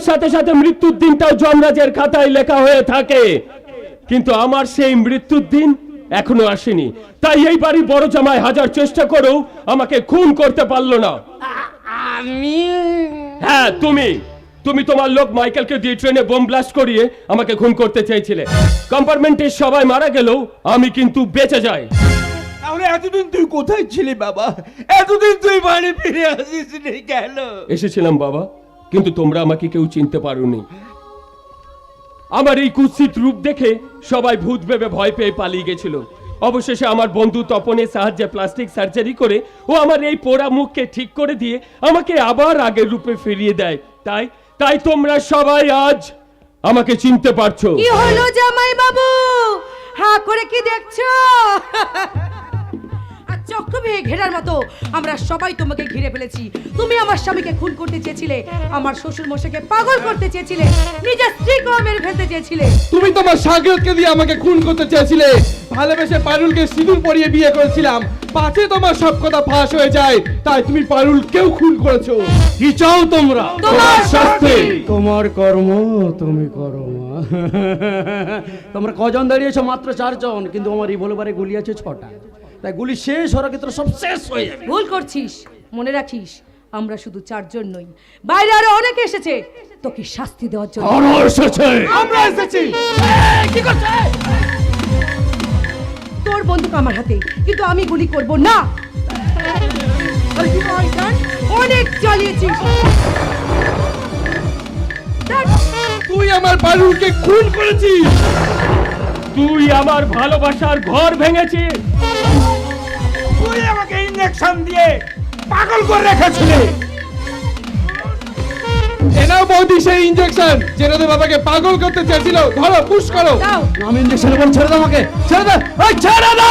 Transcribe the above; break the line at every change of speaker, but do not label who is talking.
সময়ের সাথে সাথে মৃত্যুর দিনটাও যমরাজের খাতায় লেখা হয়ে থাকে। কিন্তু আমার সেই মৃত্যুর দিন এখনও আসেনি। তাই এই বাড়ি বড় জামাই হাজার চেষ্টা করেও আমাকে খুন করতে পারল না।
আমি?
হ্যাঁ তুমি। তুমি তোমার লোক মাইকেলকে দিয়ে ট্রেনে বোম ব্লাস্ট করিয়ে আমাকে খুন করতে চেয়েছিলে। কম্পার্টমেন্টের সবাই মারা গেলেও আমি কিন্তু বেঁচে যাই।
তাহলে এতদিন তুই কোথায় ছিলি বাবা? এতদিন তুই বাড়ি ফিরে আসিস নি কেন?
এসেছিলাম বাবা। কিন্তু তোমরা আমাকে কেউ চিনতে পারোনি। আমার এই কুৎসিত রূপ দেখে সবাই ভূত ভেবে ভয় পেয়ে পালিয়ে গেছিল। অবশেষে আমার বন্ধু তপনের সাহায্যে প্লাস্টিক সার্জারি করে ও আমার এই পোড়া মুখকে ঠিক করে দিয়ে আমাকে আবার আগের রূপে ফিরিয়ে দেয়। তাই তাই তোমরা সবাই আজ আমাকে চিনতে পারছ।
কি হলো জামাই বাবু হা করে কি দেখছ? ভেঙে মতো। আমরা সবাই তোমাকে ঘিরে ফেলেছি। তুমি আমার স্বামীকে খুন করতে চেয়েছিলে। আমার শ্বশুর মশাইকে পাগল করতে চেয়েছিলে। নিজের স্ত্রীকেও মেরে ফেলতে চেয়েছিলে।
তুমি তোমার সাগরকে দিয়ে আমাকে খুন করতে চেয়েছিলে। ভালোবেসে পারুলকে সিঁদুর পরিয়ে বিয়ে করেছিলাম। পাছে তোমার সব কথা ফাঁস হয়ে যায়। তাই তুমি পারুলকেও খুন করেছ। কি চাও তোমরা?
তোমার
শাস্তি
তোমার কর্ম তুমি করো মা। তোমরা কজন দাঁড়িয়েছো? মাত্র চারজন কিন্তু আমার এই বলবারে গুলি আছে ছটা। তাই গুলি শেষ হওয়ার ক্ষেত্রে সব শেষ হয়ে যাবে।
ভুল করছিস মনে রাখিস আমরা শুধু চারজন নই। বাইরে আরও অনেকে এসেছে তোকে শাস্তি দেওয়ার জন্য।
আরও এসেছে।
আমরা এসেছি।
কি করছে? তোর বন্দুক আমার হাতে কিন্তু আমি গুলি করব না। অনেক চালিয়েছিস। দেখ,
তুই আমার পারুলকে খুন করেছিস।
তুই আমার ভালোবাসার ঘর ভেঙেছিস।
তুই আমাকে ইঞ্জেকশন দিয়ে পাগল করে রেখেছিলি।
এনাও বৌদি সেই ইঞ্জেকশন যেটাতে বাবাকে পাগল করতে চেয়েছিল। ধরো পুশ করো।
দাও।
আমি ইঞ্জেকশন বল ছেড়ে দাও আমাকে ছেড়ে দাও। ছেড়ে দে ছেড়ে দে!